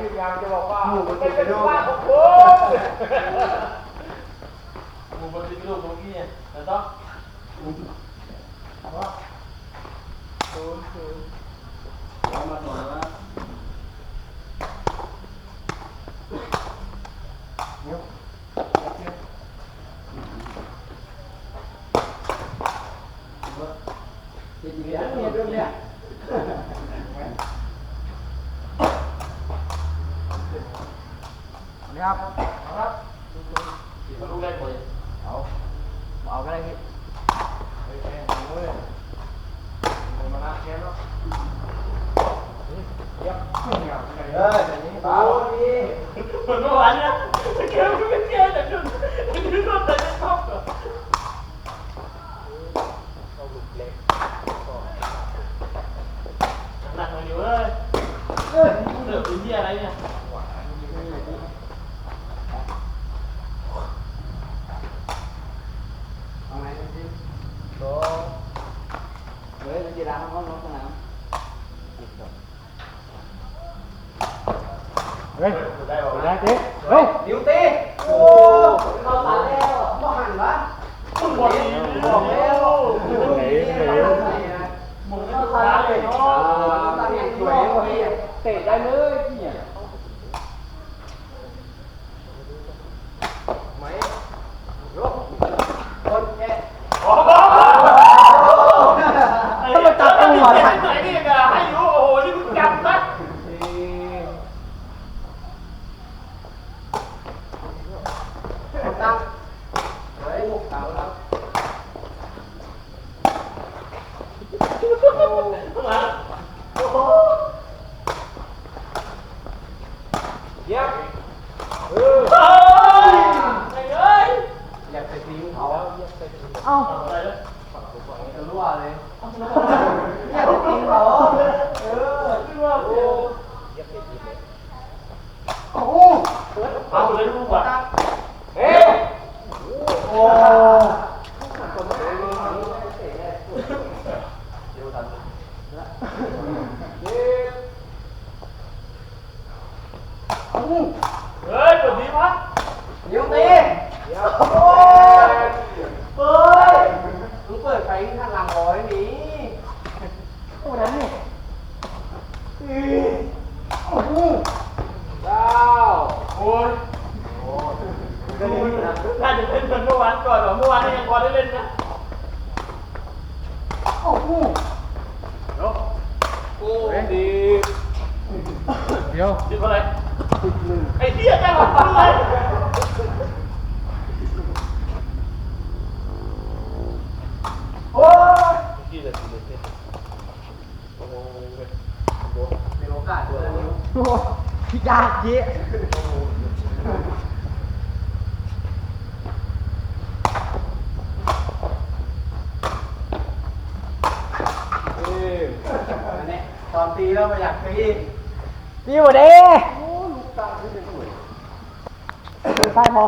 ทีมงานจะบอกว่าหมู่มันเป็เป็นนเป็นโรคว่าของผมหมูบนติดลูกตรงนี้เนี่ยแต่ต้องศูนย์ศูนย์เอามาต่อนะเดี๋ยวเดี๋ยวเนี่ยเนี่ย เรื่องเนี่ยนะครับลูกแรกหมดเอาเอาก็ได้พี่เฮ้ยแม่งเว้ยมันมานัดแค่เนาะเดี๋ยเนี่ยเออแต่นี้เบาดีเหมือนเมื่อวานเนี่ยเกี่ยวกับเกี่ยวแต่คุณคุณก็แต่ไม่ชอบเหรอเอาลูกเล็กหนักเลยดิเว้ยเอ้ยเสือเป็นที่อะไรเนี่ย เอาไงกันสิ สอง เฮ้ยมันจะดังห้องน้องสนามเฮ้ยได้บอกได้นะดิเฮ้ยดิวตีโอ้เข้าตัดแล้วบ่หันวะมึงบอกดีบอกแล้วไหนไหนมึงไม่ต้องร้านเลยเนาะตัดอย่างสวยกว่านี้เตะได้เลยเนี่ย ไหมยกคนแค่ โอ้โหถ้ามาจับตัวไหนนี่ก็ให้รู้โอ้โหนี่มึงจับนะ คนตั้งเฮ้ยตามแล้ว มาโอ้โห เอยไอ้เอ้ยากไปทิ้งเขาเอ้าอะไรเนี่ยจะรั่วเลยอยากไปทิ้งเขาเออขึ้นว่าโอ้โอ้เอาเลยลูกอะเอ๊ะโอ้เดี๋ยวทันโอ้โห เฮ้ยปวดดีวะยิงตีโอ้ยเปิดมึงเปิดไฟข้างหลังร้อยนี้โอ้นั้นนี่โอ้โหเก้าโอ้ยก็นี่นะน่าจะเป็นเหมือนเมื่อวานก่อนหรอเมื่อวานยังพอได้เล่นนะโอ้โหโอ้ดีเดี๋ยวสิบอะไร ไอ้เหี้ยจังหวะอะไรโอ้ยกี่เลยกี่เลยโอ้โหเป็นโอกาสด้วยโอ้พี่ยากเยอะเอออันนี้ตอนตีแล้วไม่อยากตีพี่หมดเด้ โอ้